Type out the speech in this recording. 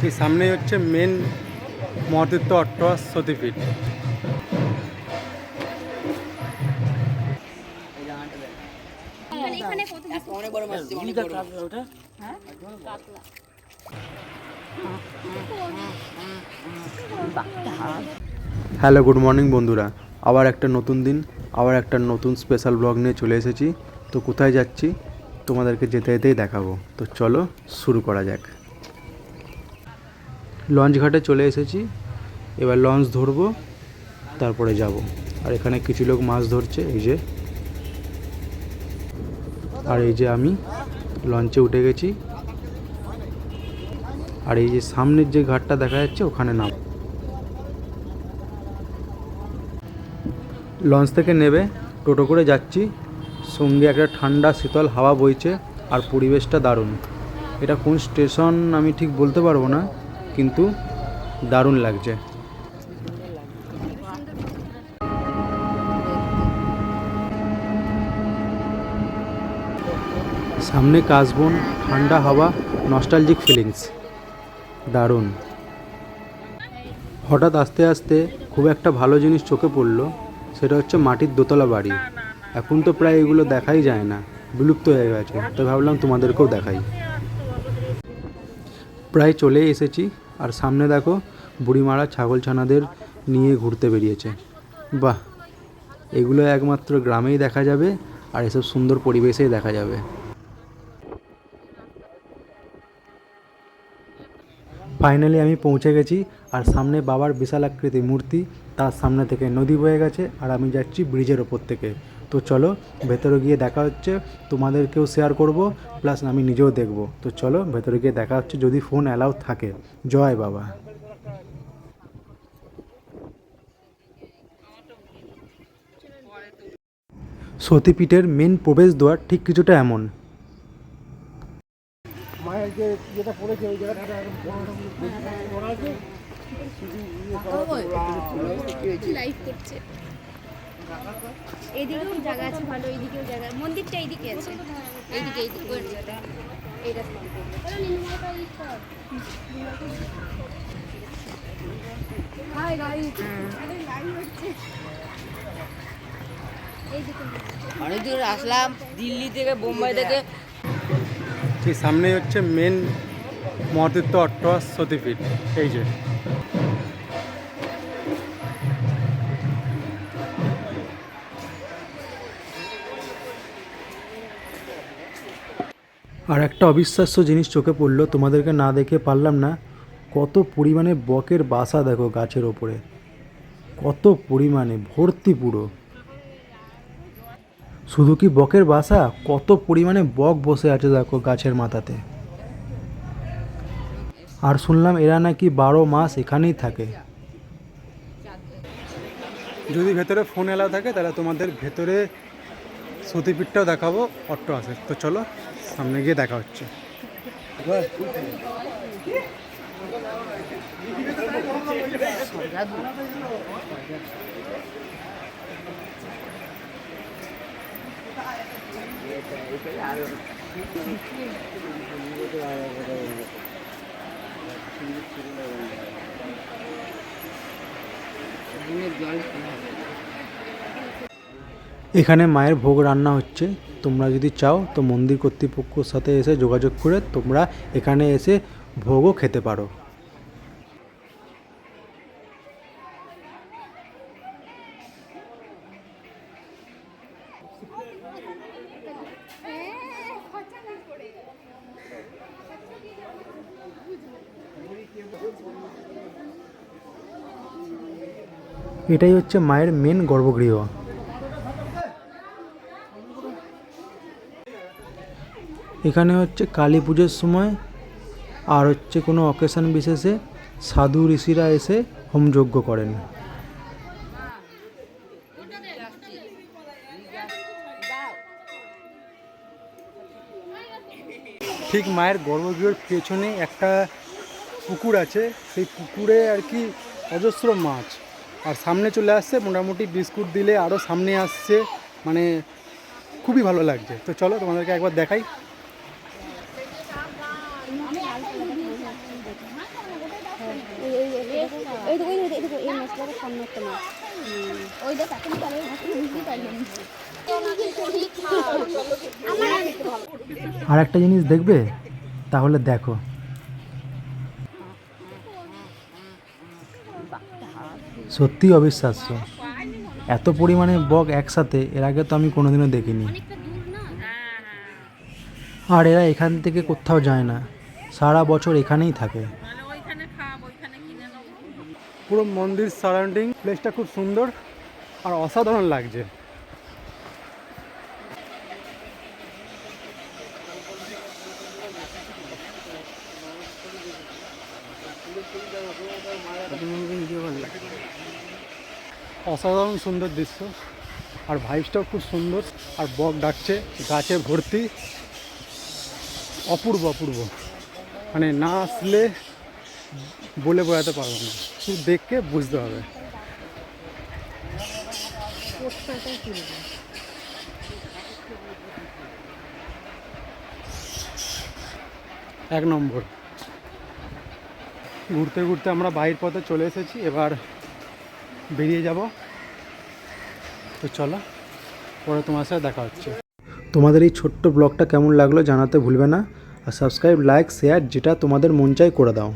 ঠিক সামনেই হচ্ছে মেন মহাতীর্থ অট্টহাস সতীপীঠ। হ্যালো গুড মর্নিং বন্ধুরা। আবার একটা নতুন দিন, আবার একটা নতুন স্পেশাল ব্লগ নিয়ে চলে এসেছি। তো কোথায় যাচ্ছি, তোমাদেরকে যেতে যেতেই দেখাবো। তো চলো শুরু করা যাক। লঞ্চ ঘাটে চলে এসেছি। এবার লঞ্চ ধরবো, তারপরে যাব। আর এখানে কিছু লোক মাছ ধরছে, এই যে। আর এই যে আমি লঞ্চে উঠে গেছি। আর এই যে সামনের যে ঘাটটা দেখা যাচ্ছে, ওখানে নাম। লঞ্চ থেকে নেবে, টোটো করে যাচ্ছি। সঙ্গে একটা ঠান্ডা শীতল হাওয়া বইছে, আর পরিবেশটা দারুণ। এটা কোন স্টেশন আমি ঠিক বলতে পারব না। কিন্তু দারুণ লাগছে। সামনে কাশবন, ঠান্ডা হাওয়া নস্টালজিক ফিলিংস দারুণ। হঠাৎ আস্তে আস্তে খুব একটা ভালো জিনিস চোখে পড়ল, সেটা হচ্ছে মাটির দোতলা বাড়ি। এখন তো প্রায় এগুলো দেখাই যায় না, বিলুপ্ত হয়ে গেছে। তো ভাবলাম তোমাদেরকেও দেখাই। প্রায় চলে এসেছি আর সামনে দেখো বুড়িমারা ছাগল ছানাদের নিয়ে ঘুরতে বেরিয়েছে। বাহ, এগুলো একমাত্র গ্রামেই দেখা যাবে আর এসব সুন্দর পরিবেশেই দেখা যাবে। ফাইনালি আমি পৌঁছে গেছি আর সামনে বাবার বিশাল আকৃতি মূর্তি তার সামনে থেকে নদী বয়ে গেছে আর আমি যাচ্ছি ব্রিজের ওপর থেকে। তো চলো ভেতরে গিয়ে দেখা হচ্ছে তোমাদেরকেও শেয়ার করব প্লাস আমি নিজেও দেখব। তো চলো ভেতরে গিয়ে দেখা হচ্ছে যদি ফোন অ্যালাউ থাকে। জয় বাবা। সতীপীঠের মেন প্রবেশ প্রবেশদ্বার ঠিক কিছুটা এমন। লাইভ করছে। এদিকেও জায়গা আছে ভালো এইদিকেও জায়গা মন্দিরটা এইদিকে আছে। এইদিকে এইদিকে। ওই দিকটা। এই রাস্তা হাই গাইস লাইভ হচ্ছে এইদিকে অনেক দূর আসলাম দিল্লি থেকে বোম্বাই থেকে। ঠিক সামনেই হচ্ছে মেন মহাতীর্থ অট্টহাস সতীপীঠ। এই যে। আর একটা অবিশ্বাস্য জিনিস চোখে পড়ল, তোমাদেরকে না দেখে পারলাম না কত পরিমাণে বকের বাসা দেখো গাছের ওপরে। কত পরিমাণে, ভর্তি পুরো। শুধু কি বকের বাসা? কত পরিমাণে বক বসে আছে দেখো গাছের মাথাতে। আর শুনলাম এরা নাকি বারো মাস এখানেই থাকে। যদি ভেতরে ফোন এলাও থাকে, তাহলে তোমাদের ভেতরে সতীপীঠটাও দেখাবো অট্ট আছে তো চলো সামনে গিয়ে দেখা হচ্ছে। এখানে মায়ের ভোগ রান্না হচ্ছে। তোমরা যদি চাও তো মন্দির কর্তৃপক্ষর সাথে এসে যোগাযোগ করে তোমরা এখানে এসে ভোগও খেতে পারো। এটাই হচ্ছে মায়ের মেন গর্ভগৃহ। এখানে হচ্ছে কালী পুজোর সময় আর হচ্ছে কোনো অকেশন বিশেষে সাধু ঋষিরা এসে হোমযজ্ঞ করেন। ঠিক মায়ের গর্ভগৃহের পেছনে একটা পুকুর আছে, সেই পুকুরে আর কি অজস্র মাছ। আর সামনে চলে আসছে, মোটামুটি বিস্কুট দিলে আরও সামনে আসছে মানে খুবই ভালো লাগছে। তো চলো তোমাদেরকে একবার দেখাই। আর একটা জিনিস দেখবে? তাহলে দেখো। সত্যি অবিশ্বাস্য। এত পরিমাণে বক একসাথে, এর আগে তো আমি কোনোদিনও দেখিনি। আর এরা এখান থেকে কোথাও যায় না। সারা বছর এখানেই থাকে। পুরো মন্দির সারাউন্ডিং প্লেসটা খুব সুন্দর আর অসাধারণ লাগছে। অসাধারণ সুন্দর দৃশ্য আর ভাইবসটাও খুব সুন্দর আর বক ডাকছে, গাছে ভর্তি। অপূর্ব অপূর্ব। মানে না আসলে বলে বোঝাতে পারব না। শুধু দেখকে বুঝতে হবে। এক নম্বর। ঘুরতে ঘুরতে আমরা বাইর পথে চলে এসেছি, এবার বেরিয়ে যাব। তো চলো, পরে তোমার সাথে দেখা হচ্ছে। তোমাদের এই ছোট্ট ব্লগটা কেমন লাগল জানাতে ভুলবে না, আর সাবস্ক্রাইব, লাইক, শেয়ার যেটা তোমাদের মন চাই করে দাও।